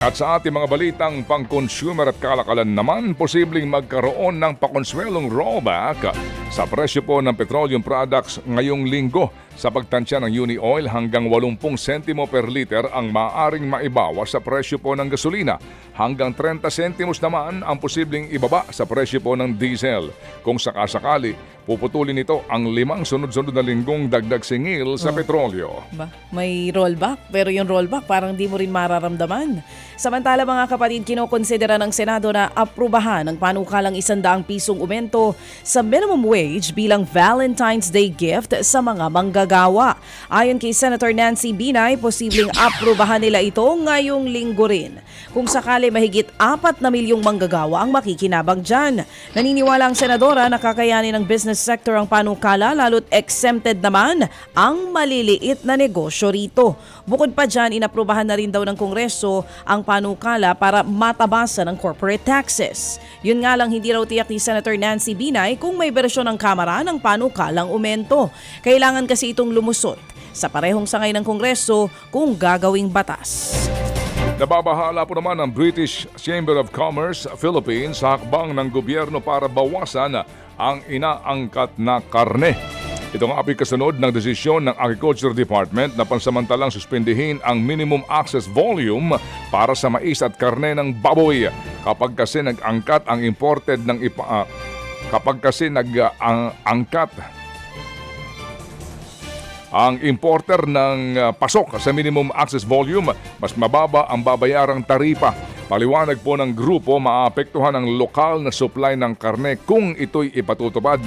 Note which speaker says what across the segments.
Speaker 1: At sa ating mga balitang pang-consumer at kalakalan naman, posibleng magkaroon ng pakonsuelong rollback sa presyo po ng petroleum products ngayong linggo sa pagtansya ng Uni Oil hanggang 80 sentimo per liter ang maaring maibawas sa presyo po ng gasolina. Hanggang 30 sentimos naman ang posibleng ibaba sa presyo po ng diesel. Kung sakasakali, puputulin nito ang limang sunod-sunod na linggong dagdag singil sa petrolyo.
Speaker 2: Ba, may rollback, pero yung rollback parang di mo rin mararamdaman. Samantala mga kapatid, kinokonsidera ng Senado na aprubahan ang panukalang isandaang pisong umento sa minimum wage bilang Valentine's Day gift sa mga manggagawa. Ayon kay Senator Nancy Binay, posibleng aprubahan nila ito ngayong linggo rin. Kung sakali mahigit apat na milyong manggagawa ang makikinabang dyan. Naniniwala ang senadora na kakayanin ng business sector ang panukala lalo't exempted naman ang maliliit na negosyo rito. Bukod pa dyan, inaprubahan na rin daw ng Kongreso ang panukala para matabasa ng corporate taxes. Yun nga lang hindi raw tiyak ni Senator Nancy Binay kung may bersyon ng Kamara ng panukalang umento. Kailangan kasi itong lumusot sa parehong sangay ng Kongreso kung gagawing batas.
Speaker 1: Nababahala po naman ang British Chamber of Commerce Philippines sa hakbang ng gobyerno para bawasan ang inaangkat na karne. Ito nga apoy kasunod ng desisyon ng Agriculture Department na pansamantalang suspindihin ang minimum access volume para sa mais at karne ng baboy kapag kasi nag-angkat ang imported ng ipa, ah, kapag kasi nag-angkat ang importer ng uh, pasok sa minimum access volume, mas mababa ang babayarang taripa. Paliwanag po ng grupo, maapektuhan ang lokal na supply ng karne kung ito'y ipatutupad.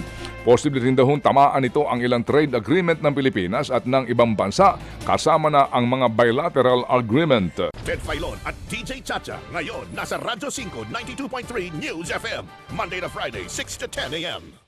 Speaker 1: Posible rin daw tamaan ito ang ilang trade agreement ng Pilipinas at ng ibang bansa kasama na ang mga bilateral agreement.
Speaker 3: Ted Filon at DJ Chacha. Ngayon, nasa Radyo 5, 92.3 News FM. Monday to Friday, 6 to 10 a.m.